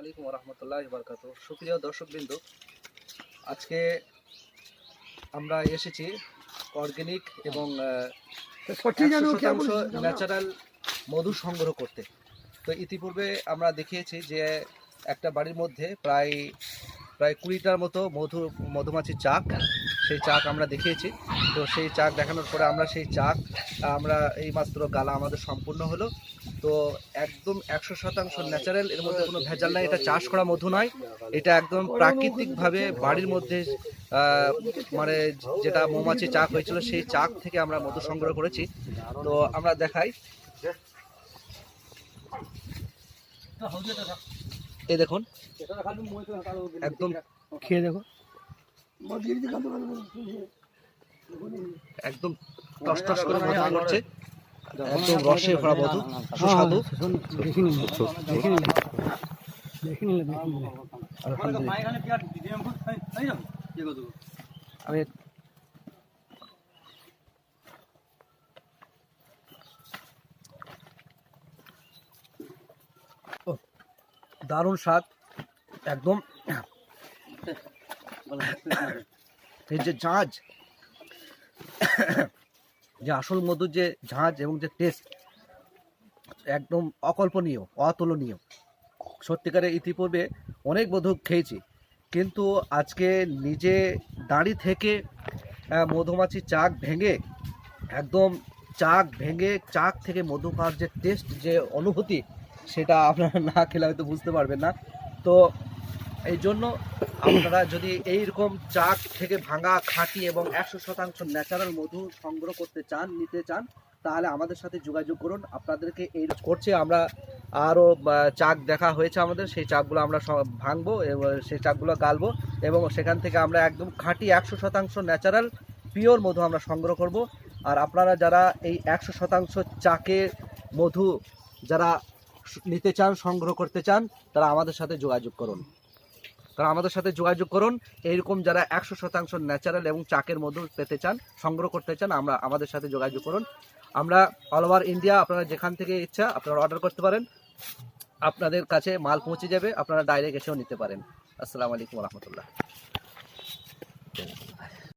আলাইকুম রহমতুল্লাহ বরকাত সুপ্রিয় দর্শকবৃন্দ আজকে আমরা এসেছি অর্গ্যানিক এবং ন্যাচারাল মধু সংগ্রহ করতে। তো ইতিপূর্বে আমরা দেখিয়েছি যে একটা বাড়ির মধ্যে প্রায় প্রায় কুড়িটার মতো মধু, মধুমাছির চাক, সেই চাক আমরা দেখিয়েছি। তো সেই চাক দেখানোর পরে আমরা সেই চাক, আমরা এই মাত্র গালা আমাদের সম্পূর্ণ হলো। তো একদম একশো শতাংশ ন্যাচারাল, এর মধ্যে কোনো ভেজাল নাই, এটা চাষ করা মধু নয়। এটা একদম প্রাকৃতিকভাবে বাড়ির মধ্যে মানে যেটা মৌমাছি চাক হয়েছিল, সেই চাক থেকে আমরা মধু সংগ্রহ করেছি। তো আমরা দেখাই। এই দেখুন একদম খেয়ে দেখো একদম টস টস করে মধু করছে একদম রসে ভরা মধু সুস্বাদু আমি দারুণ স্বাদ, একদম। এই যে ঝাঁঝ যে আসল মধুর যে ঝাঁঝ এবং যে টেস্ট একদম অকল্পনীয়, অতুলনীয়। সত্যিকারে ইতিপূর্বে অনেক মধু খেয়েছি, কিন্তু আজকে নিজে দাঁড়ি থেকে মধুমাছি চাক ভেঙে, একদম চাক ভেঙে, চাক থেকে মধু খাওয়ার যে টেস্ট যে অনুভূতি সেটা আপনারা না খেলে হয়তো বুঝতে পারবেন না। তো এই জন্য আপনারা যদি এইরকম চাক থেকে ভাঙা খাঁটি এবং একশো শতাংশ ন্যাচারাল মধু সংগ্রহ করতে চান, নিতে চান, তাহলে আমাদের সাথে যোগাযোগ করুন। আপনাদেরকে এই করছে আমরা আরও চাক দেখা হয়েছে আমাদের। সেই চাকগুলো আমরা ভাঙবো এবং সেই চাকগুলো গালবো এবং সেখান থেকে আমরা একদম খাঁটি একশো শতাংশ ন্যাচারাল পিওর মধু আমরা সংগ্রহ করব। আর আপনারা যারা এই একশো শতাংশ চাকের মধু, যারা নিতে চান, সংগ্রহ করতে চান, তারা আমাদের সাথে যোগাযোগ করুন। তারা আমাদের সাথে যোগাযোগ করুন। এইরকম যারা একশো শতাংশ ন্যাচারাল এবং চাকের মধু পেতে চান, সংগ্রহ করতে চান, আমরা আমাদের সাথে যোগাযোগ করুন। আমরা অল ওভার ইন্ডিয়া আপনারা যেখান থেকে ইচ্ছা, আপনারা অর্ডার করতে পারেন। আপনাদের কাছে মাল পৌঁছে যাবে, আপনারা ডাইরেক্ট এসেও নিতে পারেন। আসসালামু আলাইকুম রহমতুল্লাহ।